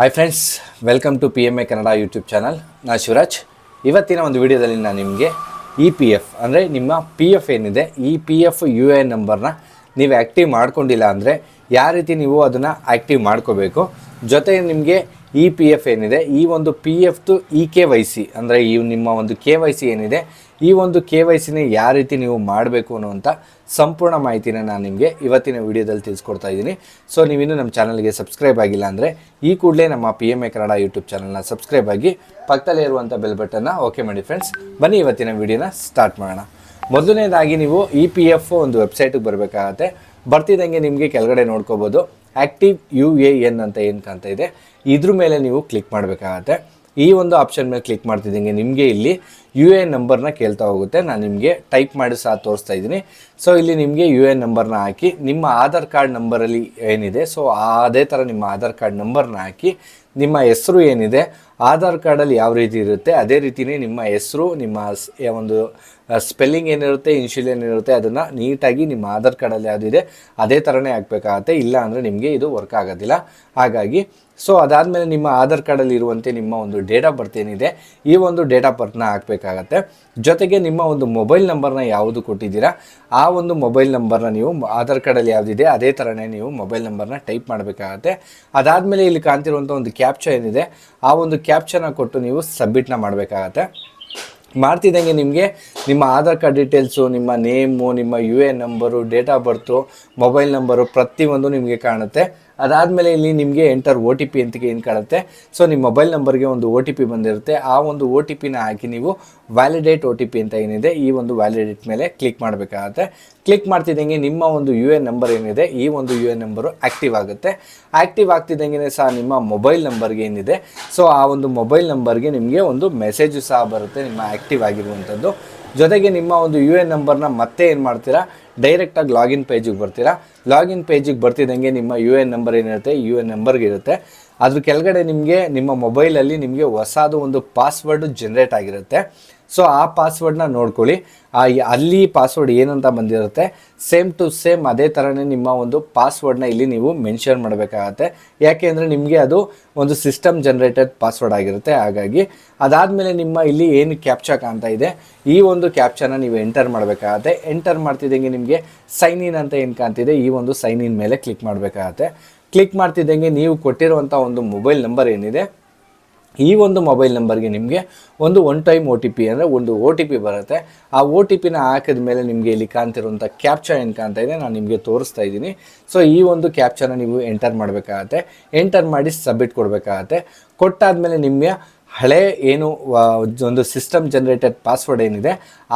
Hi friends welcome to P M A Kannada YouTube channel ನಾ ಶಿವರಾಜ್ ಇವತ್ತಿನ ಒಂದು ವಿಡಿಯೋದಲ್ಲಿ ನಾನು ನಿಮಗೆ ಇ ಪಿ ಎಫ್ ಅಂದರೆ ನಿಮ್ಮ ಪಿ ಎಫ್ ಏನಿದೆ ಈ ಪಿ ಎಫ್ ಯು ಎ ನಂಬರ್ನ ನೀವು ಆ್ಯಕ್ಟಿವ್ ಮಾಡ್ಕೊಂಡಿಲ್ಲ ಅಂದರೆ ಯಾವ ರೀತಿ ನೀವು ಅದನ್ನು ಆ್ಯಕ್ಟಿವ್ ಮಾಡ್ಕೋಬೇಕು ಜೊತೆಗೆ ನಿಮಗೆ ಇ ಪಿ ಎಫ್ ಏನಿದೆ ಈ ಒಂದು ಪಿ ಎಫ್ದು ಇ ಕೆ ವೈ ಸಿ ಅಂದರೆ ಈ ನಿಮ್ಮ ಒಂದು ಕೆ ವೈ ಸಿ ಏನಿದೆ ಈ ಒಂದು ಕೆ ವೈ ಸಿನ ಯಾವ ರೀತಿ ನೀವು ಮಾಡಬೇಕು ಅನ್ನುವಂಥ ಸಂಪೂರ್ಣ ಮಾಹಿತಿನ ನಾನು ನಿಮಗೆ ಇವತ್ತಿನ ವಿಡಿಯೋದಲ್ಲಿ ತಿಳಿಸ್ಕೊಡ್ತಾ ಇದ್ದೀನಿ. ಸೊ ನೀವಿನ್ನೂ ನಮ್ಮ ಚಾನಲ್ಗೆ ಸಬ್ಸ್ಕ್ರೈಬ್ ಆಗಿಲ್ಲ ಅಂದರೆ ಈ ಕೂಡಲೇ ನಮ್ಮ P M A Kannada YouTube ಚಾನಲ್ನ ಸಬ್ಸ್ಕ್ರೈಬ್ ಆಗಿ ಪಕ್ಕದಲ್ಲೇ ಇರುವಂಥ ಬೆಲ್ ಬಟನ್ನ ಓಕೆ ಮಾಡಿ ಫ್ರೆಂಡ್ಸ್ ಬನ್ನಿ ಇವತ್ತಿನ ವಿಡಿಯೋನ ಸ್ಟಾರ್ಟ್ ಮಾಡೋಣ. ಮೊದಲನೇದಾಗಿ ನೀವು ಇ ಪಿ ಎಫ್ ಒಂದು ವೆಬ್ಸೈಟಿಗೆ ಬರಬೇಕಾಗತ್ತೆ. ಬರ್ತಿದ್ದಂಗೆ ನಿಮಗೆ ಕೆಳಗಡೆ ನೋಡ್ಕೋಬೋದು. ಆ್ಯಕ್ಟಿವ್ ಯು ಎ ಎನ್ ಅಂತ ಏನು ಕಾಣ್ತಾ ಇದೆ. ಇದ್ರ ಮೇಲೆ ನೀವು ಕ್ಲಿಕ್ ಮಾಡಬೇಕಾಗತ್ತೆ. ಈ ಒಂದು ಆಪ್ಷನ್ ಮೇಲೆ ಕ್ಲಿಕ್ ಮಾಡ್ತಿದ್ದೀನಿ. ನಿಮಗೆ ಇಲ್ಲಿ ಯು ಎ ನಂಬರ್ನ ಕೇಳ್ತಾ ಹೋಗುತ್ತೆ. ನಾನು ನಿಮಗೆ ಟೈಪ್ ಮಾಡಿ ಸಹ ತೋರಿಸ್ತಾ ಇದ್ದೀನಿ. ಸೊ ಇಲ್ಲಿ ನಿಮಗೆ ಯು ಎ ನಂಬರ್ನ ಹಾಕಿ, ನಿಮ್ಮ ಆಧಾರ್ ಕಾರ್ಡ್ ನಂಬರಲ್ಲಿ ಏನಿದೆ ಸೊ ಅದೇ ಥರ ನಿಮ್ಮ ಆಧಾರ್ ಕಾರ್ಡ್ ನಂಬರ್ನ ಹಾಕಿ, ನಿಮ್ಮ ಹೆಸರು ಏನಿದೆ ಆಧಾರ್ ಕಾರ್ಡಲ್ಲಿ ಯಾವ ರೀತಿ ಇರುತ್ತೆ, ಅದೇ ರೀತಿಯೇ ನಿಮ್ಮ ಹೆಸರು, ನಿಮ್ಮ ಒಂದು ಸ್ಪೆಲ್ಲಿಂಗ್ ಏನಿರುತ್ತೆ ಇನ್ಶಿಲ್ ಏನಿರುತ್ತೆ, ಅದನ್ನು ನೀಟಾಗಿ ನಿಮ್ಮ ಆಧಾರ್ ಕಾರ್ಡಲ್ಲಿ ಯಾವುದಿದೆ ಅದೇ ಥರನೇ ಹಾಕಬೇಕಾಗತ್ತೆ. ಇಲ್ಲ ಅಂದರೆ ನಿಮಗೆ ಇದು ವರ್ಕ್ ಆಗೋದಿಲ್ಲ. ಹಾಗಾಗಿ ಸೊ ಅದಾದಮೇಲೆ ನಿಮ್ಮ ಆಧಾರ್ ಕಾರ್ಡಲ್ಲಿ ಇರುವಂತೆ ನಿಮ್ಮ ಒಂದು ಡೇಟ್ ಆಫ್ ಬರ್ತ್ ಏನಿದೆ, ಈ ಒಂದು ಡೇಟ್ ಆಫ್ ಬರ್ತ್ನ ಹಾಕಬೇಕಾಗತ್ತೆ. ಜೊತೆಗೆ ನಿಮ್ಮ ಒಂದು ಮೊಬೈಲ್ ನಂಬರ್ನ ಯಾವುದು ಕೊಟ್ಟಿದ್ದೀರಾ, ಆ ಒಂದು ಮೊಬೈಲ್ ನಂಬರ್ನ ನೀವು ಆಧಾರ್ ಕಾರ್ಡಲ್ಲಿ ಯಾವುದಿದೆ ಅದೇ ಥರನೇ ನೀವು ಮೊಬೈಲ್ ನಂಬರ್ನ ಟೈಪ್ ಮಾಡಬೇಕಾಗತ್ತೆ. ಅದಾದಮೇಲೆ ಇಲ್ಲಿ ಕಾಣ್ತಿರುವಂಥ ಒಂದು ಕ್ಯಾಪ್ಚ ಏನಿದೆ, ಆ ಒಂದು ಕ್ಯಾಪ್ಚನ ಕೊಟ್ಟು ನೀವು ಸಬ್ಮಿಟ್ನ ಮಾಡಬೇಕಾಗತ್ತೆ. ಮಾಡ್ತಿದ್ದಂಗೆ ನಿಮಗೆ ನಿಮ್ಮ ಆಧಾರ್ ಕಾರ್ಡ್ ಡೀಟೇಲ್ಸು ನಿಮ್ಮ ನೇಮು ನಿಮ್ಮ U A number date of birth mobile number ಪ್ರತಿಯೊಂದು ನಿಮಗೆ ಕಾಣುತ್ತೆ. ಅದಾದಮೇಲೆ ಇಲ್ಲಿ ನಿಮಗೆ ಎಂಟರ್ ಒ ಟಿ ಪಿ ಅಂತ ಏನು ಕಾಣುತ್ತೆ? ಸೊ ನಿಮ್ಮ ಮೊಬೈಲ್ ನಂಬರ್ಗೆ ಒಂದು ಒ ಟಿ ಪಿ ಬಂದಿರುತ್ತೆ. ಆ ಒಂದು ಒ ಟಿ ಪಿನ ಹಾಕಿ ನೀವು ವ್ಯಾಲಿಡೇಟ್ ಒ ಟಿ ಪಿ ಅಂತ ಏನಿದೆ, ಈ ಒಂದು ವ್ಯಾಲಿಡೇಟ್ ಮೇಲೆ ಕ್ಲಿಕ್ ಮಾಡಬೇಕಾಗತ್ತೆ. ಕ್ಲಿಕ್ ಮಾಡ್ತಿದ್ದಂಗೆ ನಿಮ್ಮ ಒಂದು ಯು ಎನ್ ನಂಬರ್ ಏನಿದೆ, ಈ ಒಂದು ಯು ಎನ್ ನಂಬರು ಆ್ಯಕ್ಟಿವ್ ಆಗುತ್ತೆ. ಆ್ಯಕ್ಟಿವ್ ಆಗ್ತಿದ್ದಂಗೆ ಸಹ ನಿಮ್ಮ ಮೊಬೈಲ್ ನಂಬರ್ಗೆ ಏನಿದೆ ಸೊ ಆ ಒಂದು ಮೊಬೈಲ್ ನಂಬರ್ಗೆ ನಿಮಗೆ ಒಂದು ಮೆಸೇಜು ಸಹ ಬರುತ್ತೆ, ನಿಮ್ಮ ಆ್ಯಕ್ಟಿವ್ ಆಗಿರುವಂಥದ್ದು ಜೊತೆಗೆ ನಿಮ್ಮ ಒಂದು ಯು ಎನ್ ನಂಬರ್ನ ಮತ್ತೆ ಏನು ಮಾಡ್ತೀರಾ? ಡೈರೆಕ್ಟಾಗಿ ಲಾಗಿನ್ ಪೇಜಿಗೆ ಬರ್ತೀರಾ? ಲಾಗಿನ್ ಪೇಜಿಗೆ ಬರ್ತಿದ್ದಂಗೆ ನಿಮ್ಮ ಯು ಎನ್ ನಂಬರ್ ಏನಿರುತ್ತೆ ಯು ಎನ್ ನಂಬರ್ಗೆ ಇರುತ್ತೆ. ಅದ್ರ ಕೆಳಗಡೆ ನಿಮಗೆ ನಿಮ್ಮ ಮೊಬೈಲಲ್ಲಿ ನಿಮಗೆ ಹೊಸದು ಒಂದು ಪಾಸ್ವರ್ಡ್ ಜನ್ರೇಟ್ ಆಗಿರುತ್ತೆ. ಸೊ ಆ ಪಾಸ್ವರ್ಡ್ನ ನೋಡ್ಕೊಳ್ಳಿ. ಆ ಅಲ್ಲಿ ಪಾಸ್ವರ್ಡ್ ಏನಂತ ಬಂದಿರುತ್ತೆ ಸೇಮ್ ಟು ಸೇಮ್ ಅದೇ ಥರನೇ ನಿಮ್ಮ ಒಂದು ಪಾಸ್ವರ್ಡ್ನ ಇಲ್ಲಿ ನೀವು ಮೆನ್ಷನ್ ಮಾಡಬೇಕಾಗತ್ತೆ. ಯಾಕೆ ಅಂದರೆ ನಿಮಗೆ ಅದು ಒಂದು ಸಿಸ್ಟಮ್ ಜನ್ರೇಟೆಡ್ ಪಾಸ್ವರ್ಡ್ ಆಗಿರುತ್ತೆ. ಹಾಗಾಗಿ ಅದಾದಮೇಲೆ ನಿಮ್ಮ ಇಲ್ಲಿ ಏನು ಕ್ಯಾಪ್ಚಾ ಕಾಣ್ತಾ ಇದೆ, ಈ ಒಂದು ಕ್ಯಾಪ್ಚಾನ ನೀವು ಎಂಟರ್ ಮಾಡಬೇಕಾಗತ್ತೆ. ಎಂಟರ್ ಮಾಡ್ತಿದ್ದಂಗೆ ನಿಮಗೆ ಸೈನ್ ಇನ್ ಅಂತ ಏನು ಕಾಣ್ತಿದೆ, ಈ ಒಂದು ಸೈನ್ ಇನ್ ಮೇಲೆ ಕ್ಲಿಕ್ ಮಾಡಬೇಕಾಗತ್ತೆ. ಕ್ಲಿಕ್ ಮಾಡ್ತಿದ್ದಂಗೆ ನೀವು ಕೊಟ್ಟಿರುವಂಥ ಒಂದು ಮೊಬೈಲ್ ನಂಬರ್ ಏನಿದೆ ಈ ಒಂದು ಮೊಬೈಲ್ ನಂಬರ್ಗೆ ನಿಮಗೆ ಒಂದು one time O T P ಅಂದರೆ ಒಂದು ಒ ಟಿ ಪಿ ಬರುತ್ತೆ. ಆ ಒ ಟಿ ಪಿನ ಹಾಕಿದ ಮೇಲೆ ನಿಮಗೆ ಇಲ್ಲಿ ಕಾಣ್ತಿರುವಂಥ ಕ್ಯಾಪ್ಚಾ ಏನು ಕಾಣ್ತಾ ಇದೆ ನಾನು ನಿಮಗೆ ತೋರಿಸ್ತಾ ಇದ್ದೀನಿ. ಸೊ ಈ ಒಂದು ಕ್ಯಾಪ್ಚರ್ನ ನೀವು ಎಂಟರ್ ಮಾಡಬೇಕಾಗತ್ತೆ. ಎಂಟರ್ ಮಾಡಿ ಸಬ್ಮಿಟ್ ಕೊಡಬೇಕಾಗತ್ತೆ. ಕೊಟ್ಟಾದಮೇಲೆ ನಿಮ್ಮ ಹಳೆ ಏನು ಒಂದು ಸಿಸ್ಟಮ್ ಜನ್ರೇಟೆಡ್ ಪಾಸ್ವರ್ಡ್ ಏನಿದೆ,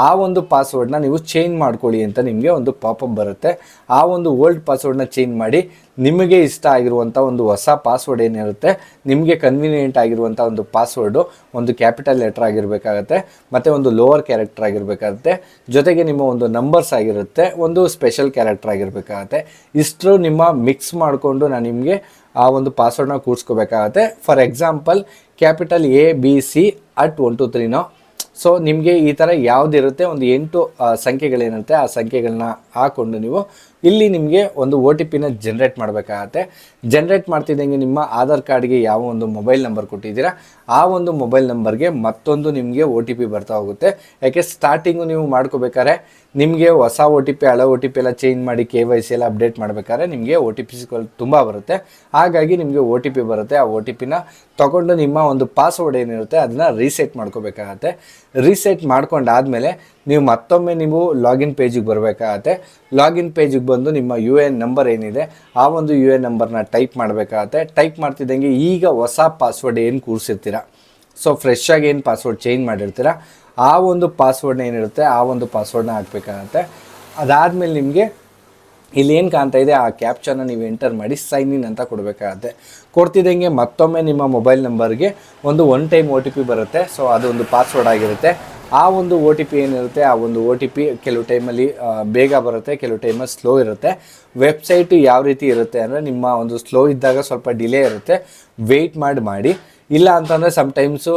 ಆ ಒಂದು ಪಾಸ್ವರ್ಡ್ನ ನೀವು ಚೇಂಜ್ ಮಾಡ್ಕೊಳ್ಳಿ ಅಂತ ನಿಮಗೆ ಒಂದು ಪಾಪಪ್ ಬರುತ್ತೆ. ಆ ಒಂದು ಓಲ್ಡ್ ಪಾಸ್ವರ್ಡ್ನ ಚೇಂಜ್ ಮಾಡಿ ನಿಮಗೆ ಇಷ್ಟ ಆಗಿರುವಂಥ ಒಂದು ಹೊಸ ಪಾಸ್ವರ್ಡ್ ಏನಿರುತ್ತೆ, ನಿಮಗೆ ಕನ್ವೀನಿಯೆಂಟ್ ಆಗಿರುವಂಥ ಒಂದು ಪಾಸ್ವರ್ಡು ಒಂದು ಕ್ಯಾಪಿಟಲ್ ಲೆಟರ್ ಆಗಿರಬೇಕಾಗತ್ತೆ, ಮತ್ತು ಒಂದು ಲೋವರ್ ಕ್ಯಾರೆಕ್ಟರ್ ಆಗಿರಬೇಕಾಗತ್ತೆ, ಜೊತೆಗೆ ನಿಮ್ಮ ಒಂದು ನಂಬರ್ಸ್ ಆಗಿರುತ್ತೆ, ಒಂದು ಸ್ಪೆಷಲ್ ಕ್ಯಾರೆಕ್ಟರ್ ಆಗಿರಬೇಕಾಗತ್ತೆ. ಇಷ್ಟು ನಿಮ್ಮ ಮಿಕ್ಸ್ ಮಾಡಿಕೊಂಡು ನಾನು ನಿಮಗೆ ಆ ಒಂದು ಪಾಸ್ವರ್ಡ್ನ ಕೂರಿಸ್ಕೋಬೇಕಾಗತ್ತೆ. For example capital A B C at one two ತ್ರೀನೋ so ನಿಮಗೆ ಈ ಥರ ಯಾವುದಿರುತ್ತೆ? ಒಂದು ಎಂಟು ಸಂಖ್ಯೆಗಳೇನಂತೆ? ಆ ಸಂಖ್ಯೆಗಳನ್ನ ಹಾಕ್ಕೊಂಡು ನೀವು ಇಲ್ಲಿ ನಿಮಗೆ ಒಂದು ಒ ಟಿ ಪಿನ ಜನ್ರೇಟ್ ಮಾಡಬೇಕಾಗತ್ತೆ. ಜನ್ರೇಟ್ ಮಾಡ್ತಿದ್ದಂಗೆ ನಿಮ್ಮ ಆಧಾರ್ ಕಾರ್ಡ್ಗೆ ಯಾವ ಒಂದು ಮೊಬೈಲ್ ನಂಬರ್ ಕೊಟ್ಟಿದ್ದೀರಾ, ಆ ಒಂದು ಮೊಬೈಲ್ ನಂಬರ್ಗೆ ಮತ್ತೊಂದು ನಿಮಗೆ ಒ ಟಿ ಪಿ ಬರ್ತಾ ಹೋಗುತ್ತೆ. ಯಾಕೆ ಸ್ಟಾರ್ಟಿಂಗು ನೀವು ಮಾಡ್ಕೋಬೇಕಾದ್ರೆ ನಿಮಗೆ ಹೊಸ ಒ ಟಿ ಪಿ, ಹಳೆ ಒ ಟಿ ಪಿ ಎಲ್ಲ ಚೇಂಜ್ ಮಾಡಿ ಕೆ ವೈ ಸಿ ಎಲ್ಲ ಅಪ್ಡೇಟ್ ಮಾಡಬೇಕಾದ್ರೆ ನಿಮಗೆ ಒ ಟಿ ಪಿಸ್ಗಳು ತುಂಬ ಬರುತ್ತೆ. ಹಾಗಾಗಿ ನಿಮಗೆ ಒ ಟಿ ಪಿ ಬರುತ್ತೆ. ಆ ಒ ಟಿ ಪಿನ ತೊಗೊಂಡು ನಿಮ್ಮ ಒಂದು ಪಾಸ್ವರ್ಡ್ ಏನಿರುತ್ತೆ ಅದನ್ನು ರೀಸೆಟ್ ಮಾಡ್ಕೋಬೇಕಾಗತ್ತೆ. ರೀಸೆಟ್ ಮಾಡ್ಕೊಂಡಾದಮೇಲೆ ನೀವು ಮತ್ತೊಮ್ಮೆ ನೀವು ಲಾಗಿನ್ ಪೇಜಿಗೆ ಬರಬೇಕಾಗತ್ತೆ. ಲಾಗಿನ್ ಪೇಜಿಗೆ ಬಂದು ನಿಮ್ಮ ಯು ಎನ್ ನಂಬರ್ ಏನಿದೆ, ಆ ಒಂದು ಯು ಎನ್ ನಂಬರ್ನ ಟೈಪ್ ಮಾಡಬೇಕಾಗತ್ತೆ. ಟೈಪ್ ಮಾಡ್ತಿದ್ದಂಗೆ ಈಗ ಹೊಸ ಪಾಸ್ವರ್ಡ್ ಏನು ಕೂರಿಸಿರ್ತೀರ? ಸೊ ಫ್ರೆಶ್ ಏನು ಪಾಸ್ವರ್ಡ್ ಚೇಂಜ್ ಮಾಡಿರ್ತೀರ? ಆ ಒಂದು ಪಾಸ್ವರ್ಡ್ನ ಏನಿರುತ್ತೆ, ಆ ಒಂದು ಪಾಸ್ವರ್ಡ್ನ ಹಾಕಬೇಕಾಗತ್ತೆ. ಅದಾದಮೇಲೆ ನಿಮಗೆ ಇಲ್ಲಿ ಏನು ಕಾಣ್ತಾ ಇದೆ, ಆ ಕ್ಯಾಪ್ಚರ್ನ ನೀವು ಎಂಟರ್ ಮಾಡಿ ಸೈನ್ ಇನ್ ಅಂತ ಕೊಡಬೇಕಾಗತ್ತೆ. ಕೊಡ್ತಿದ್ದಂಗೆ ಮತ್ತೊಮ್ಮೆ ನಿಮ್ಮ ಮೊಬೈಲ್ ನಂಬರ್ಗೆ ಒಂದು one time O T P ಬರುತ್ತೆ. ಸೊ ಅದೊಂದು ಪಾಸ್ವರ್ಡ್ ಆಗಿರುತ್ತೆ. ಆ ಒಂದು ಒ ಟಿ ಪಿ ಏನಿರುತ್ತೆ, ಆ ಒಂದು ಒ ಟಿ ಪಿ ಕೆಲವು ಟೈಮಲ್ಲಿ ಬೇಗ ಬರುತ್ತೆ, ಕೆಲವು ಟೈಮಲ್ಲಿ ಸ್ಲೋ ಇರುತ್ತೆ. ವೆಬ್ಸೈಟು ಯಾವ ರೀತಿ ಇರುತ್ತೆ ಅಂದರೆ ನಿಮ್ಮ ಒಂದು ಸ್ಲೋ ಇದ್ದಾಗ ಸ್ವಲ್ಪ ಡಿಲೇ ಇರುತ್ತೆ. ವೆಯ್ಟ್ ಮಾಡಿ ಮಾಡಿ. ಇಲ್ಲ ಅಂತಂದರೆ ಸಮ್ಟೈಮ್ಸು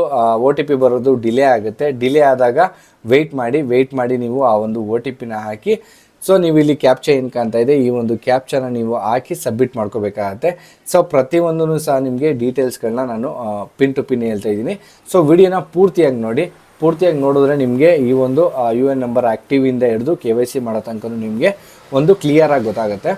ಒ ಟಿ ಪಿ ಬರೋದು ಡಿಲೇ ಆಗುತ್ತೆ. ಡಿಲೇ ಆದಾಗ ವೆಯ್ಟ್ ಮಾಡಿ ವೆಯ್ಟ್ ಮಾಡಿ ನೀವು ಆ ಒಂದು ಓ ಟಿ ಪಿನ ಹಾಕಿ. ಸೊ ನೀವು ಇಲ್ಲಿ ಕ್ಯಾಪ್ಚಾ ಏನು ಕಾಣ್ತಾ ಇದೆ? ಈ ಒಂದು ಕ್ಯಾಪ್ಚರ್ನ ನೀವು ಹಾಕಿ ಸಬ್ಮಿಟ್ ಮಾಡ್ಕೋಬೇಕಾಗತ್ತೆ. ಸೊ ಪ್ರತಿಯೊಂದೂ ಸಹ ನಿಮಗೆ ಡೀಟೇಲ್ಸ್ಗಳನ್ನ ನಾನು ಪಿನ್ ಟು ಪಿನ್ ಹೇಳ್ತಾ ಇದ್ದೀನಿ. ಸೊ ವಿಡಿಯೋನ ಪೂರ್ತಿಯಾಗಿ ನೋಡಿ. ಪೂರ್ತಿಯಾಗಿ ನೋಡಿದ್ರೆ ನಿಮಗೆ ಈ ಒಂದು ಯು ಎನ್ ನಂಬರ್ ಆ್ಯಕ್ಟಿವಿಂದ ಹಿಡಿದು ಕೆ ವೈ ಸಿ ಮಾಡೋ ತನಕ ನಿಮಗೆ ಒಂದು ಕ್ಲಿಯರಾಗಿ ಗೊತ್ತಾಗುತ್ತೆ.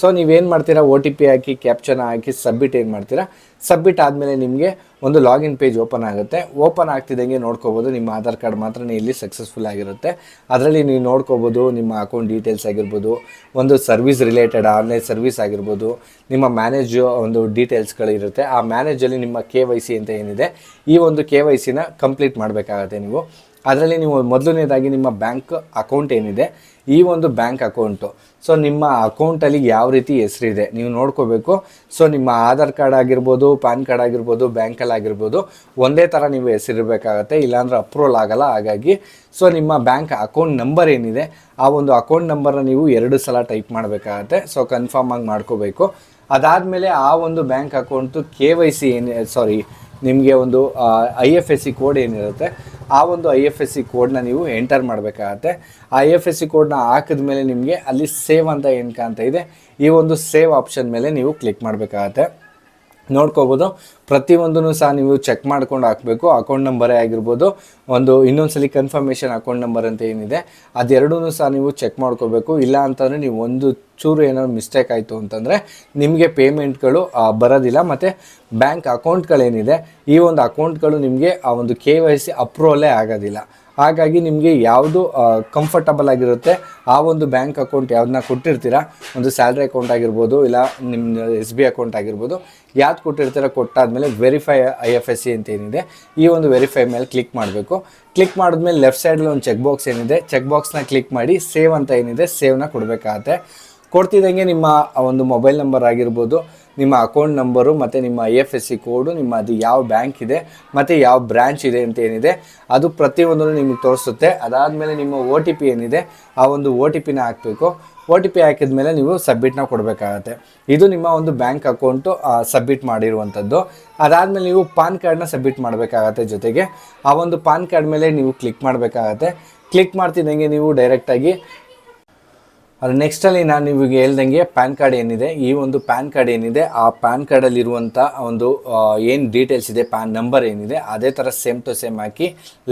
ಸೊ ನೀವೇನು ಮಾಡ್ತೀರಾ? ಒ ಟಿ ಪಿ ಹಾಕಿ ಕ್ಯಾಪ್ಚನ ಹಾಕಿ ಸಬ್ಮಿಟ್ ಏನು ಮಾಡ್ತೀರಾ? ಸಬ್ಮಿಟ್ ಆದಮೇಲೆ ನಿಮಗೆ ಒಂದು ಲಾಗಿನ್ ಪೇಜ್ ಓಪನ್ ಆಗುತ್ತೆ. ಓಪನ್ ಆಗ್ತಿದ್ದಂಗೆ ನೋಡ್ಕೋಬೋದು. ನಿಮ್ಮ ಆಧಾರ್ ಕಾರ್ಡ್ ಮಾತ್ರ ಇಲ್ಲಿ ಸಕ್ಸಸ್ಫುಲ್ ಆಗಿರುತ್ತೆ. ಅದರಲ್ಲಿ ನೀವು ನೋಡ್ಕೋಬೋದು, ನಿಮ್ಮ ಅಕೌಂಟ್ ಡೀಟೇಲ್ಸ್ ಆಗಿರ್ಬೋದು, ಒಂದು ಸರ್ವಿಸ್ ರಿಲೇಟೆಡ್ ಆನ್ಲೈನ್ ಸರ್ವಿಸ್ ಆಗಿರ್ಬೋದು, ನಿಮ್ಮ ಮ್ಯಾನೇಜ್ ಒಂದು ಡೀಟೇಲ್ಸ್ಗಳಿರುತ್ತೆ ಆ ಮ್ಯಾನೇಜಲ್ಲಿ ನಿಮ್ಮ ಕೆ ವೈ ಸಿ ಅಂತ ಏನಿದೆ, ಈ ಒಂದು ಕೆ ವೈ ಸಿನ ಕಂಪ್ಲೀಟ್ ಮಾಡಬೇಕಾಗತ್ತೆ ನೀವು. ಅದರಲ್ಲಿ ನೀವು ಮೊದಲನೇದಾಗಿ ನಿಮ್ಮ ಬ್ಯಾಂಕ್ ಅಕೌಂಟ್ ಏನಿದೆ, ಈ ಒಂದು ಬ್ಯಾಂಕ್ ಅಕೌಂಟು ಸೊ ನಿಮ್ಮ ಅಕೌಂಟಲ್ಲಿ ಯಾವ ರೀತಿ ಹೆಸರಿದೆ, ನೀವು ನೋಡ್ಕೋಬೇಕು. ಸೊ ನಿಮ್ಮ ಆಧಾರ್ ಕಾರ್ಡ್ ಆಗಿರ್ಬೋದು ಪ್ಯಾನ್ ಕಾರ್ಡ್ ಆಗಿರ್ಬೋದು ಬ್ಯಾಂಕಲ್ಲಿ ಆಗಿರ್ಬೋದು, ಒಂದೇ ಥರ ನೀವು ಹೆಸರಿರಬೇಕಾಗತ್ತೆ. ಇಲ್ಲಾಂದ್ರೆ ಅಪ್ರೂವಲ್ ಆಗಲ್ಲ. ಹಾಗಾಗಿ ಸೊ ನಿಮ್ಮ ಬ್ಯಾಂಕ್ ಅಕೌಂಟ್ ನಂಬರ್ ಏನಿದೆ, ಆ ಒಂದು ಅಕೌಂಟ್ ನಂಬರ್ನ ನೀವು ಎರಡು ಸಲ ಟೈಪ್ ಮಾಡಬೇಕಾಗತ್ತೆ. ಸೊ ಕನ್ಫರ್ಮ್ ಆಗಿ ಮಾಡ್ಕೋಬೇಕು. ಅದಾದಮೇಲೆ ಆ ಒಂದು bank account K Y C ಏನು, ಸಾರಿ, ನಿಮಗೆ ಒಂದು I F S C code ಏನಿರುತ್ತೆ, ಆ ಒಂದು ಐ ಎಫ್ ಎಸ್ ಸಿ ಕೋಡ್ನ ನೀವು ಎಂಟರ್ ಮಾಡಬೇಕಾಗತ್ತೆ. ಆ ಐ ಎಫ್ ಎಸ್ ಸಿ ಕೋಡ್ನ ಹಾಕಿದ ಮೇಲೆ ನಿಮಗೆ ಅಲ್ಲಿ ಸೇವ್ ಅಂತ ಏನು ಕಾಣ್ತಾ ಇದೆ, ಈ ಒಂದು ಸೇವ್ ಆಪ್ಷನ್ ಮೇಲೆ ನೀವು ಕ್ಲಿಕ್ ಮಾಡಬೇಕಾಗತ್ತೆ. ನೋಡ್ಕೋಬೋದು. ಪ್ರತಿಯೊಂದೂ ಸಹ ನೀವು ಚೆಕ್ ಮಾಡ್ಕೊಂಡು ಹಾಕಬೇಕು. ಅಕೌಂಟ್ ನಂಬರೇ ಆಗಿರ್ಬೋದು, ಒಂದು ಇನ್ನೊಂದ್ಸಲಿ ಕನ್ಫರ್ಮೇಷನ್ ಅಕೌಂಟ್ ನಂಬರ್ ಅಂತ ಏನಿದೆ ಅದೆರಡೂ ಸಹ ನೀವು ಚೆಕ್ ಮಾಡ್ಕೋಬೇಕು. ಇಲ್ಲ ಅಂತಂದರೆ ನೀವು ಒಂದು ಚೂರು ಏನಾದ್ರು ಮಿಸ್ಟೇಕ್ ಆಯಿತು ಅಂತಂದರೆ ನಿಮಗೆ ಪೇಮೆಂಟ್ಗಳು ಬರೋದಿಲ್ಲ. ಮತ್ತು ಬ್ಯಾಂಕ್ ಅಕೌಂಟ್ಗಳೇನಿದೆ ಈ ಒಂದು ಅಕೌಂಟ್ಗಳು ನಿಮಗೆ ಆ ಒಂದು ಕೆ ವೈ ಸಿ ಅಪ್ರೂವಲೇ ಆಗೋದಿಲ್ಲ. ಹಾಗಾಗಿ ನಿಮಗೆ ಯಾವುದು ಕಂಫರ್ಟಬಲ್ ಆಗಿರುತ್ತೆ, ಆ ಒಂದು ಬ್ಯಾಂಕ್ ಅಕೌಂಟ್ ಯಾವ್ದನ್ನ ಕೊಟ್ಟಿರ್ತೀರಾ? ಒಂದು ಸ್ಯಾಲ್ರಿ ಅಕೌಂಟ್ ಆಗಿರ್ಬೋದು, ಇಲ್ಲ ನಿಮ್ಮ ಎಸ್ ಬಿ ಅಕೌಂಟ್ ಆಗಿರ್ಬೋದು, ಯಾವ್ದು ಕೊಟ್ಟಿರ್ತೀರ ಕೊಟ್ಟಾದ್ಮೇಲೆ verify I F S C ಅಂತ ಏನಿದೆ, ಈ ಒಂದು ವೆರಿಫೈ ಮೇಲೆ ಕ್ಲಿಕ್ ಮಾಡಬೇಕು. ಕ್ಲಿಕ್ ಮಾಡಿದ್ಮೇಲೆ ಲೆಫ್ಟ್ ಸೈಡಲ್ಲಿ ಒಂದು ಚೆಕ್ ಬಾಕ್ಸ್ ಏನಿದೆ ಚೆಕ್ ಬಾಕ್ಸ್ನ ಕ್ಲಿಕ್ ಮಾಡಿ ಸೇವ್ ಅಂತ ಏನಿದೆ ಸೇವ್ನ ಕೊಡಬೇಕಾಗತ್ತೆ. ಕೊಡ್ತಿದ್ದಂಗೆ ನಿಮ್ಮ ಒಂದು ಮೊಬೈಲ್ ನಂಬರ್ ಆಗಿರ್ಬೋದು ನಿಮ್ಮ ಅಕೌಂಟ್ ನಂಬರು ಮತ್ತು ನಿಮ್ಮ I F S C code ನಿಮ್ಮ ಅದು ಯಾವ ಬ್ಯಾಂಕ್ ಇದೆ, ಮತ್ತು ಯಾವ ಬ್ರ್ಯಾಂಚ್ ಇದೆ ಅಂತ ಏನಿದೆ, ಅದು ಪ್ರತಿಯೊಂದನ್ನು ನಿಮಗೆ ತೋರಿಸುತ್ತೆ. ಅದಾದಮೇಲೆ ನಿಮ್ಮ ಓ ಟಿ ಪಿ ಏನಿದೆ, ಆ ಒಂದು ಓ ಟಿ ಪಿನ ಹಾಕಬೇಕು. ಒ ಟಿ ಪಿ ಹಾಕಿದ ಮೇಲೆ ನೀವು ಸಬ್ಮಿಟ್ನ ಕೊಡಬೇಕಾಗತ್ತೆ. ಇದು ನಿಮ್ಮ ಒಂದು ಬ್ಯಾಂಕ್ ಅಕೌಂಟು ಸಬ್ಮಿಟ್ ಮಾಡಿರುವಂಥದ್ದು. ಅದಾದಮೇಲೆ ನೀವು ಪಾನ್ ಕಾರ್ಡ್ನ ಸಬ್ಮಿಟ್ ಮಾಡಬೇಕಾಗತ್ತೆ ಜೊತೆಗೆ. ಆ ಒಂದು ಪಾನ್ ಕಾರ್ಡ್ ಮೇಲೆ ನೀವು ಕ್ಲಿಕ್ ಮಾಡಬೇಕಾಗತ್ತೆ. ಕ್ಲಿಕ್ ಮಾಡ್ತಿದ್ದಂಗೆ ನೀವು ಡೈರೆಕ್ಟಾಗಿ ಅದು ನೆಕ್ಸ್ಟಲ್ಲಿ ನಾನು ನಿಮಗೆ ಹೇಳ್ದಂಗೆ ಪ್ಯಾನ್ ಕಾರ್ಡ್ ಏನಿದೆ, ಈ ಒಂದು ಪ್ಯಾನ್ ಕಾರ್ಡ್ ಏನಿದೆ, ಆ ಪ್ಯಾನ್ ಕಾರ್ಡಲ್ಲಿರುವಂಥ ಒಂದು ಏನು ಡೀಟೇಲ್ಸ್ ಇದೆ, ಪ್ಯಾನ್ ನಂಬರ್ ಏನಿದೆ, ಅದೇ ಥರ ಸೇಮ್ ಟು ಸೇಮ್ ಹಾಕಿ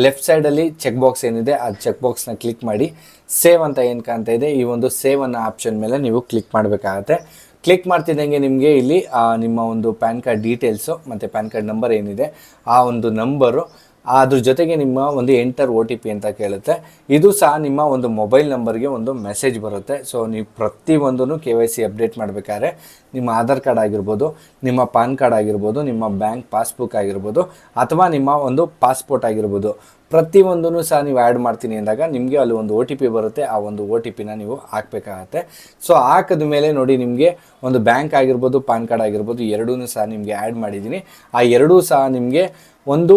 ಲೆಫ್ಟ್ ಸೈಡಲ್ಲಿ ಚೆಕ್ ಬಾಕ್ಸ್ ಏನಿದೆ, ಆ ಚೆಕ್ ಬಾಕ್ಸ್ನ ಕ್ಲಿಕ್ ಮಾಡಿ ಸೇವ್ ಅಂತ ಏನು ಕಾಣ್ತಾ ಇದೆ, ಈ ಒಂದು ಸೇವ್ ಅನ್ನೋ ಆಪ್ಷನ್ ಮೇಲೆ ನೀವು ಕ್ಲಿಕ್ ಮಾಡಬೇಕಾಗತ್ತೆ. ಕ್ಲಿಕ್ ಮಾಡ್ತಿದ್ದಂಗೆ ನಿಮಗೆ ಇಲ್ಲಿ ನಿಮ್ಮ ಒಂದು ಪ್ಯಾನ್ ಕಾರ್ಡ್ ಡೀಟೇಲ್ಸು ಮತ್ತು ಪ್ಯಾನ್ ಕಾರ್ಡ್ ನಂಬರ್ ಏನಿದೆ, ಆ ಒಂದು ನಂಬರು ಅದ್ರ ಜೊತೆಗೆ ನಿಮ್ಮ ಒಂದು ಎಂಟರ್ ಒ ಟಿ ಪಿ ಅಂತ ಕೇಳುತ್ತೆ. ಇದು ಸಹ ನಿಮ್ಮ ಒಂದು ಮೊಬೈಲ್ ನಂಬರ್ಗೆ ಒಂದು ಮೆಸೇಜ್ ಬರುತ್ತೆ. ಸೊ ನೀವು ಪ್ರತಿಯೊಂದನ್ನು ಕೆ ವೈ ಸಿ ಅಪ್ಡೇಟ್ ಮಾಡಬೇಕಾದ್ರೆ ನಿಮ್ಮ ಆಧಾರ್ ಕಾರ್ಡ್ ಆಗಿರ್ಬೋದು, ನಿಮ್ಮ ಪಾನ್ ಕಾರ್ಡ್ ಆಗಿರ್ಬೋದು, ನಿಮ್ಮ ಬ್ಯಾಂಕ್ ಪಾಸ್ಬುಕ್ ಆಗಿರ್ಬೋದು, ಅಥವಾ ನಿಮ್ಮ ಒಂದು ಪಾಸ್ಪೋರ್ಟ್ ಆಗಿರ್ಬೋದು. ಪ್ರತಿಯೊಂದನ್ನು ಸಹ ನೀವು ಆ್ಯಡ್ ಮಾಡ್ತೀನಿ ಅಂದಾಗ ನಿಮಗೆ ಅಲ್ಲಿ ಒಂದು ಒ ಟಿ ಪಿ ಬರುತ್ತೆ, ಆ ಒಂದು ಒ ಟಿ ಪಿನ ನೀವು ಹಾಕಬೇಕಾಗತ್ತೆ. ಸೊ ಹಾಕಿದ ಮೇಲೆ ನೋಡಿ ನಿಮಗೆ ಒಂದು ಬ್ಯಾಂಕ್ ಆಗಿರ್ಬೋದು ಪಾನ್ ಕಾರ್ಡ್ ಆಗಿರ್ಬೋದು ಎರಡೂ ಸಹ ನಿಮಗೆ ಆ್ಯಡ್ ಮಾಡಿದ್ದೀನಿ. ಆ ಎರಡೂ ಸಹ ನಿಮಗೆ ಒಂದು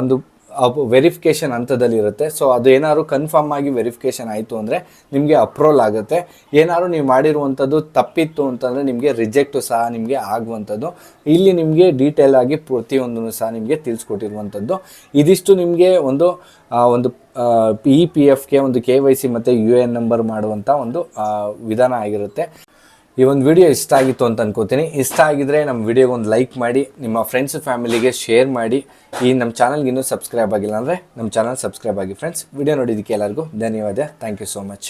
ಒಂದು ವೆರಿಫಿಕೇಷನ್ ಹಂತದಲ್ಲಿ ಇರುತ್ತೆ. ಸೊ ಅದು ಏನಾದ್ರು ಕನ್ಫರ್ಮ್ ಆಗಿ ವೆರಿಫಿಕೇಷನ್ ಆಯಿತು ಅಂದರೆ ನಿಮಗೆ ಅಪ್ರೂವಲ್ ಆಗುತ್ತೆ. ಏನಾದ್ರು ನೀವು ಮಾಡಿರುವಂಥದ್ದು ತಪ್ಪಿತ್ತು ಅಂತಂದರೆ ನಿಮಗೆ ರಿಜೆಕ್ಟು ಸಹ ನಿಮಗೆ ಆಗುವಂಥದ್ದು. ಇಲ್ಲಿ ನಿಮಗೆ ಡೀಟೇಲ್ ಆಗಿ ಪ್ರತಿಯೊಂದನ್ನು ಸಹ ನಿಮಗೆ ತಿಳಿಸ್ಕೊಟ್ಟಿರುವಂಥದ್ದು. ಇದಿಷ್ಟು ನಿಮಗೆ ಒಂದು ಒಂದು ಇ ಪಿ ಎಫ್ಗೆ ಒಂದು ಕೆ ವೈ ಸಿ ಮತ್ತು ಯು ಎನ್ ನಂಬರ್ ಮಾಡುವಂಥ ಒಂದು ವಿಧಾನ ಆಗಿರುತ್ತೆ. ಈ ಒಂದು ವಿಡಿಯೋ ಇಷ್ಟ ಆಗಿತ್ತು ಅಂತ ಅನ್ಕೋತೀನಿ. ಇಷ್ಟ ಆಗಿದ್ರೆ ನಮ್ಮ ವಿಡಿಯೋಗೆ ಒಂದು ಲೈಕ್ ಮಾಡಿ, ನಿಮ್ಮ ಫ್ರೆಂಡ್ಸ್ ಫ್ಯಾಮಿಲಿಗೆ ಶೇರ್ ಮಾಡಿ. ಈ ನಮ್ಮ ಚಾನಲ್ಗೆ ಇನ್ನೂ ಸಬ್ಸ್ಕ್ರೈಬ್ ಆಗಿಲ್ಲ ಅಂದರೆ ನಮ್ಮ ಚಾನಲ್ ಸಬ್ಸ್ಕ್ರೈಬ್ ಆಗಿ ಫ್ರೆಂಡ್ಸ್ ವಿಡಿಯೋ ನೋಡಿದ್ದಕ್ಕೆ ಎಲ್ಲರಿಗೂ ಧನ್ಯವಾದ. Thank you so much